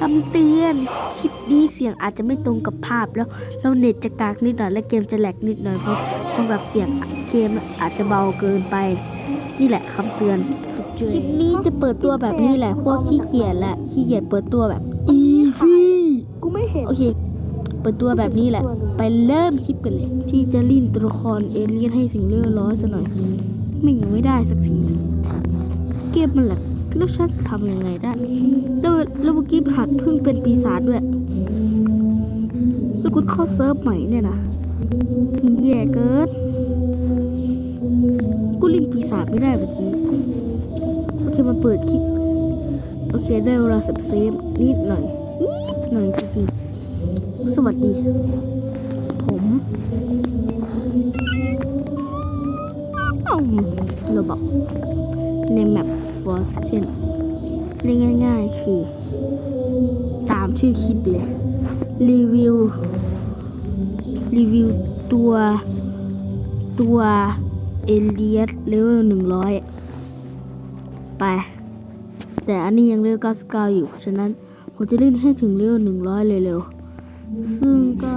คำเตือน คลิปนี้เสียงอาจจะไม่ตรงกับภาพแล้วแล้วเน็ตจะกากนิดหน่อยและเกมจะแหลกนิดหน่อยเพราะเพราะแบบเสียงเกมอาจจะเบาเกินไป นี่แหละคำเตือน คลิปนี้จะเปิดตัวแบบนี้แหละ พวกขี้เกียจและขี้เกียจเปิดตัวแบบ easy กูไม่เห็น โอเค เปิดตัวแบบนี้แหละ ไปเริ่มคลิปกันเลย ที่จะลิ่นตัวละครเอเลี่ยนให้ถึงเรื่องร้อยซะหน่อย ไม่ยังไม่ได้สักที เกมมันแหละ แล้วฉันจะทำยังไงได้แล้วแล้วเมื่อกี้หัดเพิ่งเป็นปีศาจด้วยแล้วกูเข้าเซิร์ฟใหม่เนี่ยนะแย่เกินกูลิงปีศาจไม่ได้เมื่อกี้โอเคมาเปิดคลิปโอเคได้เวลาเซฟเซฟนิดหน่อยนิดหน่อยจริงๆสวัสดี ผมเราบอก ในแมป Force เช่นเรียกง่ายๆ คือ ตามชื่อคลิปเลย รีวิว รีวิวตัวตัวเอเลียสเลเวลหนึ่งร้อยไป แต่อันนี้ยังเลเวล99อยู่ เพราะฉะนั้น ผมจะเล่นให้ถึงเลเวล100เลยเร็วๆซึ่งก็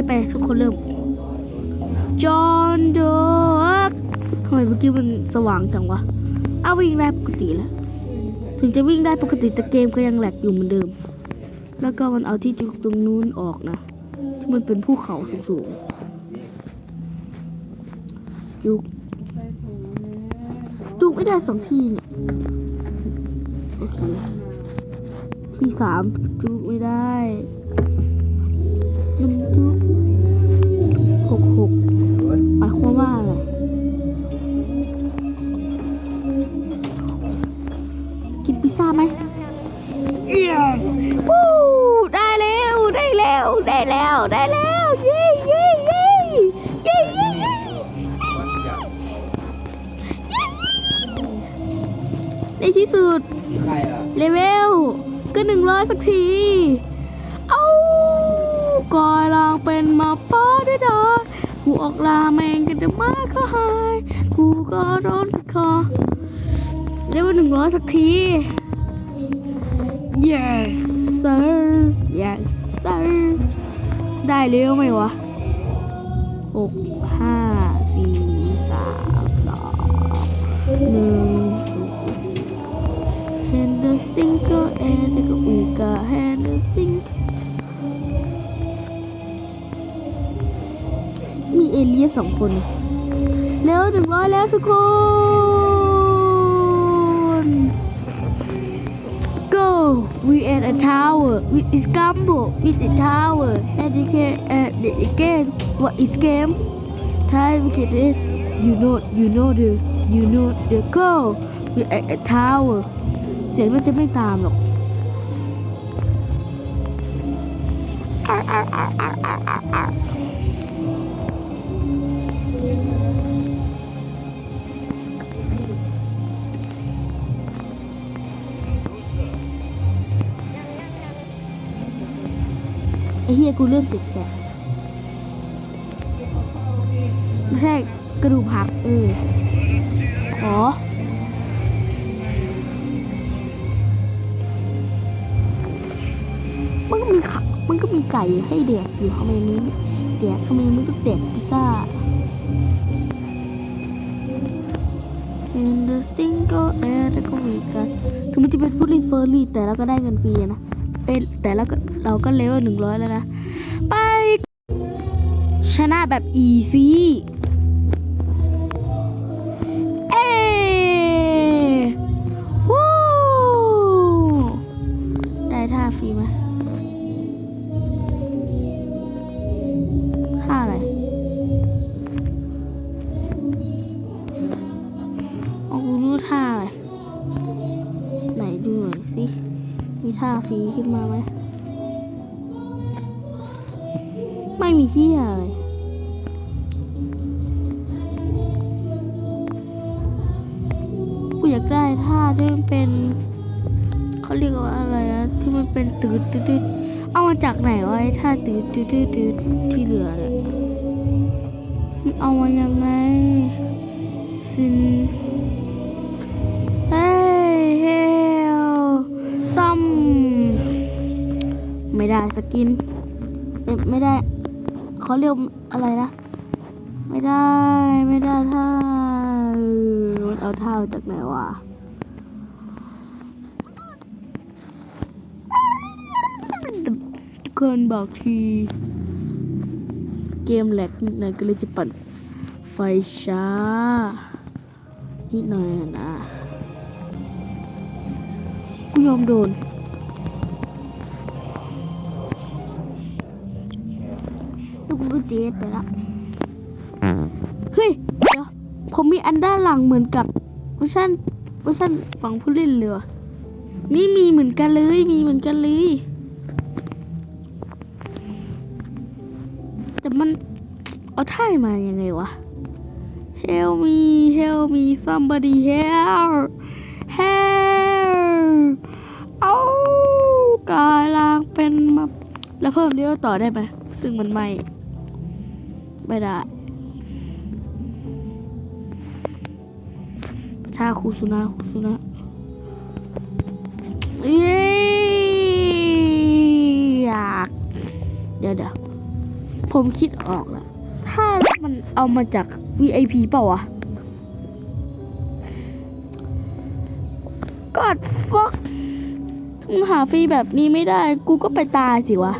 โอเคไปทุกคนเริ่มจอห์นเดอกทำไมเมื่อกี้มันสว่างจังวะเอาวิ่งได้ปกติแล้ว ถึงจะวิ่งได้ปกติแต่เกมก็ยังแหลกอยู่เหมือนเดิม แล้วก็มันเอาที่จุกตรงนู้นออกนะ ที่มันเป็นภูเขาสูงๆจุกจุกไม่ได้สองที่เนี่ยโอเคที่สามจุกไม่ได้ มันจุกหกหกหมายความว่าอะไรกินพิซซ่าไหม yes วู้ได้แล้วได้แล้วได้แล้วได้แล้วเย้เย้เย้เย้เย้เย้ในที่สุดใครอะเลเวลก็หนึ่งร้อยสักทีเอา กอยลองเป็นมาป้อได้ดอกูออกลาแมงกันจะมากก็หายกูก็โดนคอเลเวลหนึ่งร้อยสักที yes sir yes sir ได้เร็วไหมวะหกห้าสี่ สสองคน แล้วหนึ่งร้อยแล้วทุกคน Go we at a tower with is gumbo with a tower and you can and the again what is game Thai we get it you know you know the you know the go we at a tower เสียงมันจะไม่ตามหรอกอาร์อา อ้เฮียกูเริ่มเจ็บแขนไม่ใช่กระดูกหักเออขอมันก็มีขักมันก็มีไก่ให้แดกอยู่ทำไมมึงแดกทำไมมึงต้องแดกพิซซ่า And the stinker and the ก็มีกันถึงมันจะเป็นผู้เล่นเฟอร์รี่แต่เราก็ได้เงินฟรีนะ แต่เราก็เราก็เลเวลหนึ่งร้อยแล้วนะ ไป ชนะแบบอีซี่ มีท่าฟรีขึ้นมาไหม ไม่มีเที่อะไรกูอยากได้ท่าที่มันเป็นตืดตืดตืดเอามาจากไหนวะไอ้ท่าตืดตืดตืดตืดที่เหลือเนี่ยมันเอามายังไง กินเอ๊ะไม่ได้เขาเรียกอะไรนะ ไม่ได้ไม่ได้ท่าเออมันเอาท่าจากไหนวะทุกคนบอกทีเกมแหลกนิดหน่อยก็เลยจะปั่นไฟช้า นิดหน่อยนะกูยอมโดน ล้วกูก็เจ็ดไปละเฮ้ยเดี๋ยวผมมีอันด้านหลังเหมือนกับเวอร์ชันเวอร์ชันฝั่งผู้เล่นเลยว่ะนี่มีเหมือนกันเลยมีเหมือนกันเลยแต่มันเอาท่ายมายังไงวะ Help me Help me somebody help Help เอากายลางเป็นมาแล้วเพิ่มเลี้ยวต่อได้ไหมซึ่งมันไม่ ไม่ได้ประชาคูสุนะคูสุนะเย้อยากเดี๋ยวเดี๋ยวผมคิดออกแล้ว ถ้ามันเอามาจาก VIP เปล่าวะกอดฟักมึงหาฟรีแบบนี้ไม่ได้ กูก็ไปตายสิวะ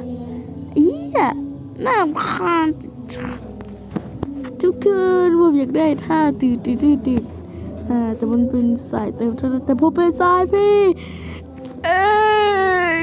อีอะน่ารำคาญ เกินผมอยากได้ท่าดืดตืดตืดอ่าแต่มันเป็นสายเติมแต่ผมเป็นสายพี่เอ้ย